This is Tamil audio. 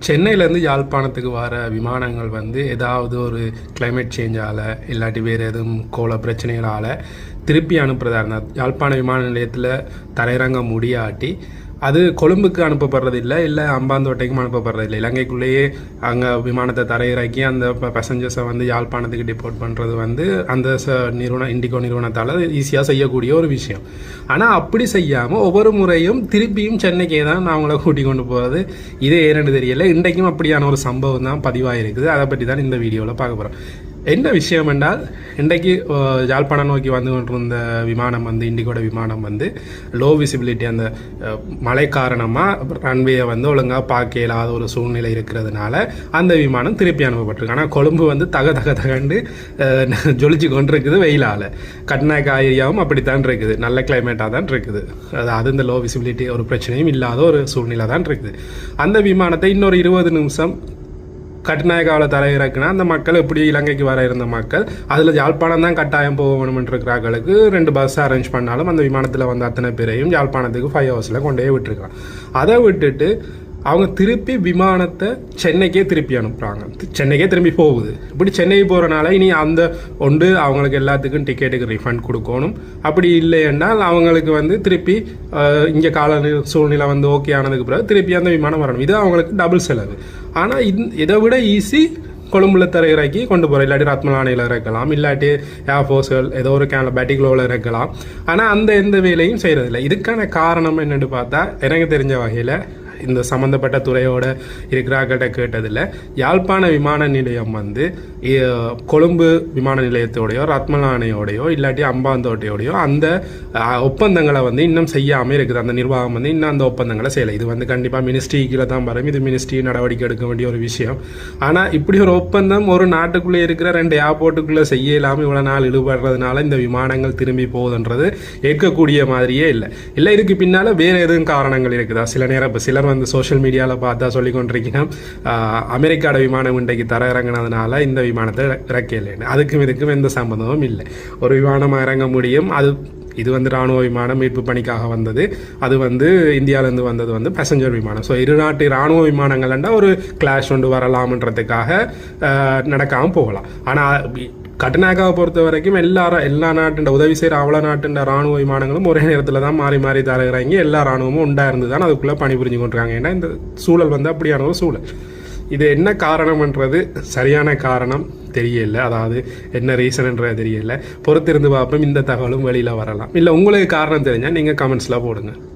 சென்னையிலேருந்து யாழ்ப்பாணத்துக்கு வர விமானங்கள் வந்து ஏதாவது ஒரு கிளைமேட் சேஞ்சால் இல்லாட்டி வேறு எதுவும் கோல பிரச்சனைகளால் திருப்பி அனுப்புறதா இருந்தால் யாழ்ப்பாண விமான நிலையத்தில் தரையிறங்க முடியாட்டி அது கொழும்புக்கு அனுப்பப்படுறது இல்லை இல்லை அம்பாந்தோட்டைக்கும் அனுப்பப்படுறது இல்லை இலங்கைக்குள்ளேயே அங்கே விமானத்தை தரையிறக்கி அந்த பேசஞ்சர்ஸை வந்து யாழ்ப்பாணத்துக்கு டிபோர்ட் பண்ணுறது வந்து அந்த ச நிறுவனம் இண்டிகோ நிறுவனத்தால் ஈஸியாக செய்யக்கூடிய ஒரு விஷயம். ஆனால் அப்படி செய்யாமல் ஒவ்வொரு முறையும் திருப்பியும் சென்னைக்கே தான் அவங்கள கூட்டி கொண்டு போகிறது இது ஏன்னு தெரியல. இன்றைக்கும் அப்படியான ஒரு சம்பவம் தான் பதிவாயிருக்குது. அதை பற்றி தான் இந்த வீடியோவில் பார்க்க போகிறோம் என்ன விஷயம் என்றால் இன்றைக்கு அஹ், யாழ்ப்பாணம் நோக்கி வந்து கொண்டிருந்த விமானம் வந்து இண்டிகோட விமானம் வந்து லோ விசிபிலிட்டி அந்த மழை காரணமாக ரன்வேயை வந்து ஒழுங்காக பார்க்க இல்லாத ஒரு சூழ்நிலை இருக்கிறதுனால அந்த விமானம் திருப்பி அனுப்பப்பட்டிருக்கு. ஆனால் கொழும்பு வந்து தக தக தகண்டு ஜொலிச்சு கொண்டிருக்குது வெயிலால். கட்நாயக்கா ஏரியாவும் அப்படித்தான் இருக்குது. நல்ல கிளைமேட்டாக தான் இருக்குது. அதாவது இந்த லோ விசிபிலிட்டி ஒரு பிரச்சனையும் இல்லாத ஒரு சூழ்நிலை தான் இருக்குது. அந்த விமானத்தை இன்னொரு இருபது நிமிஷம் கட்டுநாயக்காவில் தரையிறக்குனா அந்த மக்கள் எப்படி இலங்கைக்கு வர இருந்த மக்கள் அதில் யாழ்ப்பாணம் தான் கட்டாயம் போக வேணுமென்றிருக்கிறார்களுக்கு ரெண்டு பஸ் அரேஞ்ச் பண்ணாலும் அந்த விமானத்தில் வந்த அத்தனை பேரையும் யாழ்ப்பாணத்துக்கு ஃபைவ் ஹவர்ஸில் கொண்டே விட்டுருக்கலாம். அதை விட்டுட்டு அவங்க திருப்பி விமானத்தை சென்னைக்கே திருப்பி அனுப்புகிறாங்க சென்னைக்கே திரும்பி போகுது. இப்படி சென்னை போகிறனால இனி அந்த ஒன்று அவங்களுக்கு எல்லாத்துக்கும் டிக்கெட்டுக்கு ரிஃபண்ட் கொடுக்கணும். அப்படி இல்லையென்றால் அவங்களுக்கு வந்து திருப்பி இங்கே கால சூழ்நிலை வந்து ஓகே ஆனதுக்கு பிறகு திருப்பி அந்த விமானம் வரணும். இது அவங்களுக்கு டபுள் செலவு. ஆனால் இந் இதை விட ஈஸி கொழும்புல தரையிறக்கி கொண்டு போகிறோம் இல்லாட்டி ரத்மலானையில் இறக்கலாம். இல்லாட்டி ஏர்ஃபோர்ஸ்கள் ஏதோ ஒரு கேன பேட்டிக்லோவில் இறக்கலாம். ஆனால் அந்த எந்த வேலையும் செய்கிறதில்ல இதுக்கான காரணம் என்னென்னு பார்த்தா எனக்கு தெரிஞ்ச வகையில் இந்த சம்மந்தப்பட்ட துறையோட இருக்கிறார்கிட்ட கேட்டதில் யாழ்ப்பாண விமான நிலையம் வந்து கொழும்பு விமான நிலையத்தோடையோ ரத்மலானையோடையோ இல்லாட்டி அம்பாந்தோட்டையோடையோ அந்த ஒப்பந்தங்களை வந்து இன்னும் செய்யாமல் இருக்குது. அந்த நிர்வாகம் வந்து இன்னும் அந்த ஒப்பந்தங்களை செய்யலை. இது வந்து கண்டிப்பாக மினிஸ்ட்ரி கீழே தான் வரும். இது மினிஸ்ட்ரி நடவடிக்கை எடுக்க வேண்டிய ஒரு விஷயம். ஆனால் இப்படி ஒரு ஒப்பந்தம் ஒரு நாட்டுக்குள்ளே இருக்கிற ரெண்டு ஏர்போர்ட்டுக்குள்ளே செய்ய இல்லாமல் இவ்வளோ நாள் இழுபடுறதுனால இந்த விமானங்கள் திரும்பி போகுதுன்றது ஏற்கக்கூடிய மாதிரியே இல்லை. இல்லை இதுக்கு பின்னால் வேறு எதுவும் காரணங்கள் இருக்குதா? சில நேரம் இப்போ சிலர் வந்து சோஷியல் மீடியாவில் பார்த்தா சொல்லி கொண்டிருக்கீங்கன்னா ஆஹ், அமெரிக்காட விமானம் இன்றைக்கு தர இறங்கினதுனால இந்த விமானத்தை இறக்கலைன்னு அதுக்கும் இதுக்கும் எந்த சம்மந்தமும் இல்லை. ஒரு விமானம் இறங்க முடியும். அது இது வந்து ராணுவ விமானம் மீட்பு பணிக்காக வந்தது. அது வந்து இந்தியாவிலேருந்து வந்தது வந்து பேசஞ்சர் விமானம். ஸோ இரு நாட்டு ராணுவ விமானங்கள்ண்டா ஒரு கிளாஷ் ஒன்று வரலாம்ன்றதுக்காக நடக்காமல் போகலாம். ஆனால் கட்டுநாயக்காவை பொறுத்த வரைக்கும் எல்லாரும் எல்லா நாட்டுண்ட உதவி செய்கிற அவ்வளோ நாட்டுண்ட ராணுவ விமானங்களும் ஒரே நேரத்தில் தான் மாறி மாறி தரகிறாங்க எல்லா ராணுவமும் உண்டாக இருந்து தான் அதுக்குள்ளே பணிபுரிஞ்சு கொண்டிருக்காங்க. ஏன்னா இந்த சூழல் வந்து அப்படியான ஒரு சூழல். இது என்ன காரணம்ன்றது சரியான காரணம் தெரியல. அதாவது என்ன ரீசன்ன்றது தெரியல. பொறுத்திருந்து பார்ப்போம். இந்த தகவலும் வெளியில் வரலாம். இல்லை உங்களுக்கு காரணம் தெரிஞ்சால் நீங்கள் கமெண்ட்ஸில் போடுங்க.